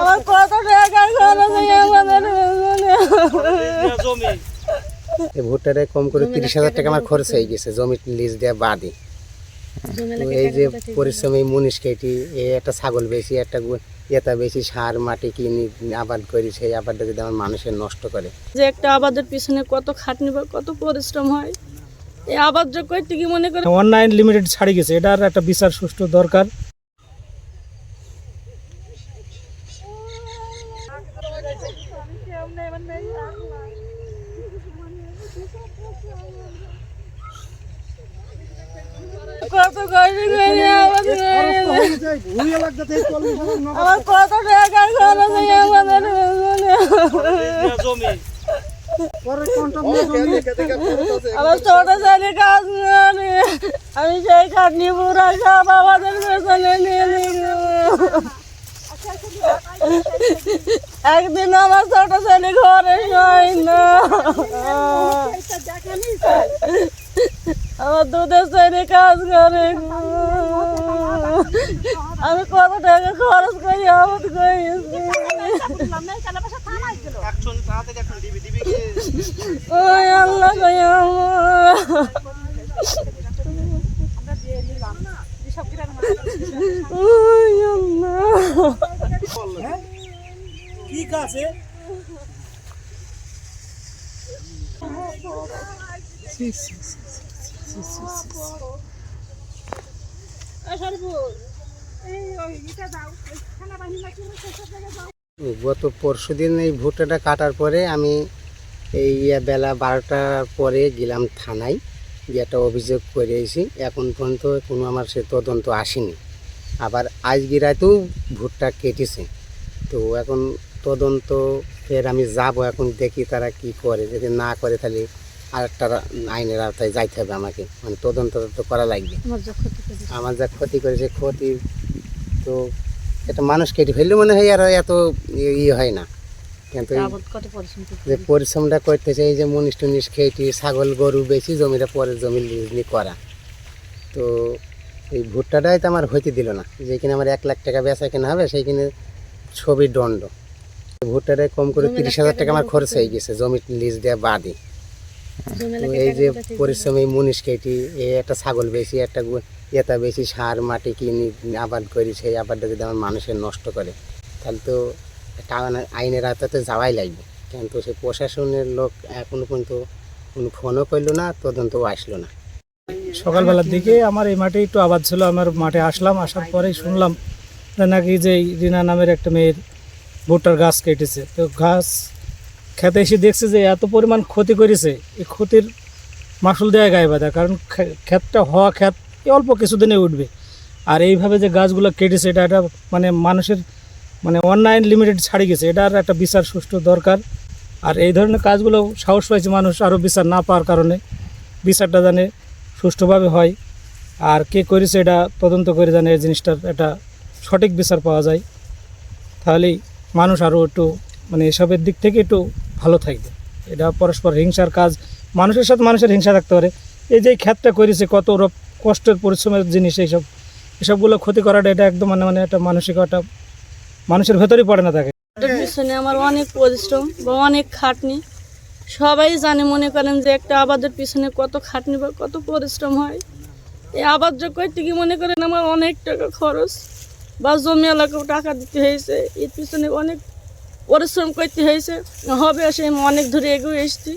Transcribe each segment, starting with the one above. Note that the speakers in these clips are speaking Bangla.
আমার কত টাকা খরচ এই ভুট্টারে কম করে তিরিশ হাজার টাকা আমার খরচ হয়ে গেছে জমি লিজ দেওয়া বাদে। এই যে পরিশ্রমী মুনিশ কেটি এই একটা ছাগল বেশি একটা এটা বেশি সার মাটি কিনে আবাদ করি সেই আবাদটা যদি আমার মানুষের নষ্ট করে। যে একটা আবাদের পিছনে কত খাটনি বা কত পরিশ্রম হয় এই আবাদ করতে কি মনে করে? অনলাইন লিমিটেড ছাড়ি গেছে এটার একটা বিচার সুষ্ঠু দরকার। কত কষ্ট করে আবাদ করেছে। আমার কত টাকা খরচ হয় আমাদের পেছনে? আমার ছোট ছেলে কাজ আমি সেই খাটনি পুরা সব আমাদের পেছনে নিয়ে একদিন আমার ছোট ছেলে ঘরে শোয় না আমার দুধের ছেলে কাজ করে আমি কত টাকা খরচ করি আমদ করেছি ওই আল্লাহ কই ওই আল্লাহ। ঠিক আছে গত পরশু দিন এই ভুট্টাটা কাটার পরে আমি এই বেলা বারোটার পরে গেলাম থানায় একটা অভিযোগ করে এসেছি এখন পর্যন্ত কোনো আমার সে তদন্ত আসেনি। আবার আজকে রাতেও ভুট্টা কেটেছে। তো এখন তদন্ত ফের আমি যাব, এখন দেখি তারা কি করে। যদি না করে তাহলে আর একটা আইনের আওতায় যাইতে হবে আমাকে। মানে তদন্ত তো করা লাগবে। আমার যা ক্ষতি করেছে ক্ষতি তো এটা মানুষ কেটে ফেললে মনে হয় আর এত ই- ই হয় না। কিন্তু করতে যে পরিশ্রমটা করতেছে এই যে মনিষ টুনিশ খেয়েটি ছাগল গরু বেশি জমিটা পরে জমি লিজনি করা। তো এই ভুট্টাটাই তো আমার হইতে দিল না। যেখানে আমার এক লাখ টাকা বেচা কেনা হবে সেইখানে ছবি দণ্ড। ভুট্টাটাই কম করে তিরিশ হাজার টাকা আমার খরচ হয়ে গেছে জমি লিজ দেওয়া বাদে। এই যে পরিশ্রমী মুনিশ কেটি এই একটা ছাগল বেশি একটা এটা বেশি সার মাটি কিনে আবাদ করি সেই আবাদটা যদি আমার মানুষের নষ্ট করে তাহলে তো আইনের আওতাতে যাওয়াই লাগবে। কিন্তু সে প্রশাসনের লোক এখনও পর্যন্ত কোনো ফোনও করল না তদন্তও আসলো না। সকালবেলার দিকে আমার এই মাঠে একটু আবাদ ছিল আমার মাঠে আসলাম আসার পরেই শুনলাম নাকি যে রিনা নামের একটা মেয়ের ভুট্টার গাছ কেটেছে। তো গাছ খেতে এসে দেখছে যে এত পরিমাণ ক্ষতি করেছে, এই ক্ষতির মাসুল দেওয়া গায়ে বাঁধা। কারণ ক্ষেতটা হওয়া ক্ষেত অল্প কিছুদিনে উঠবে। আর এইভাবে যে গাছগুলো কেটেছে, এটা একটা মানে মানুষের মানে অনলাইন লিমিটেড ছাড়ি গেছে। এটার একটা বিচার সুষ্ঠু দরকার। আর এই ধরনের কাজগুলো সাহস পাইছে মানুষ আরও বিচার না পাওয়ার কারণে। বিচারটা জানে সুষ্ঠুভাবে হয়। আর কে করেছে এটা তদন্ত করে জানে এই জিনিসটার একটা সঠিক বিচার পাওয়া যায়। তাহলেই মানুষ আরও একটু মানে এসবের দিক থেকে একটু ভালো থাকবে। এটা পরস্পর হিংসার কাজ, মানুষের সাথে মানুষের হিংসা থাকতে পারে। এই যে খ্যাতটা করেছে, কত কষ্টের পরিশ্রমের জিনিস এইসব, এসবগুলো ক্ষতি করাটা এটা একদম মানে মানে একটা মানসিক একটা মানুষের ভেতরেই পড়ে না থাকে পিছনে আমার অনেক পরিশ্রম বা অনেক খাটনি। সবাই জানে, মনে করেন যে একটা আবাদের পিছনে কত খাটনি বা কত পরিশ্রম হয়। এই আবাদ করতে কি মনে করেন আমার অনেক টাকা খরচ বা জমি এলাকাও টাকা দিতে হয়েছে। এর পিছনে অনেক পরিশ্রম করতে হয়েছে, হবে সে আমি অনেক দূরে এগিয়ে এসেছি।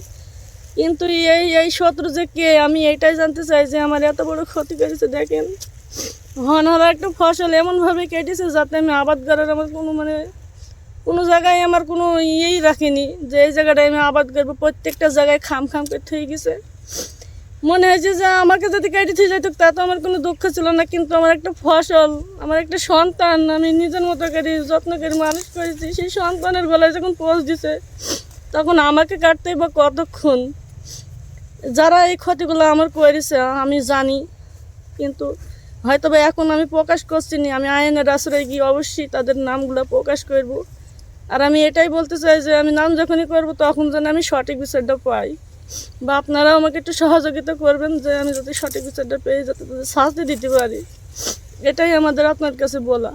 কিন্তু এই এই শত্রু যে কে, আমি এটাই জানতে চাই যে আমার এত বড় ক্ষতি করেছে, দেখেন। হনহারা একটা ফসল এমনভাবে কেটেছে যাতে আমি আবাদ করার আমার কোনো মানে কোনো জায়গায় আমার কোনো ইয়েই রাখিনি, যে এই জায়গাটায় আমি আবাদ করব, প্রত্যেকটা জায়গায় খাম খাম করে থেকে গেছে। মনে হয়েছে যে আমাকে যদি কেটে থেকে যেত তা তো আমার কোনো দুঃখ ছিল না। কিন্তু আমার একটা ফসল, আমার একটা সন্তান, আমি নিজের মতো করে যত্ন করে মানুষ করেছি। সেই সন্তানের গলায় যখন পোষ দিছে, তখন আমাকে কাটতেই বা কতক্ষণ? যারা এই ক্ষতিগুলো আমার করেছে, আমি জানি। কিন্তু হয়তো বা এখন আমি প্রকাশ করছি না, আমি আইনের আশ্রয় গিয়ে অবশ্যই তাদের নামগুলো প্রকাশ করব। আর আমি এটাই বলতে চাই যে, আমি নাম যখনই করব, তখন যেন আমি সঠিক বিচারটা পাই। বা আপনারা আমাকে একটু সহযোগিতা করবেন যে আমি যদি সঠিক বিচারটা পেয়ে যাতে তাদের শাস্তি দিতে পারি। এটাই আমাদের আপনার কাছে বলা।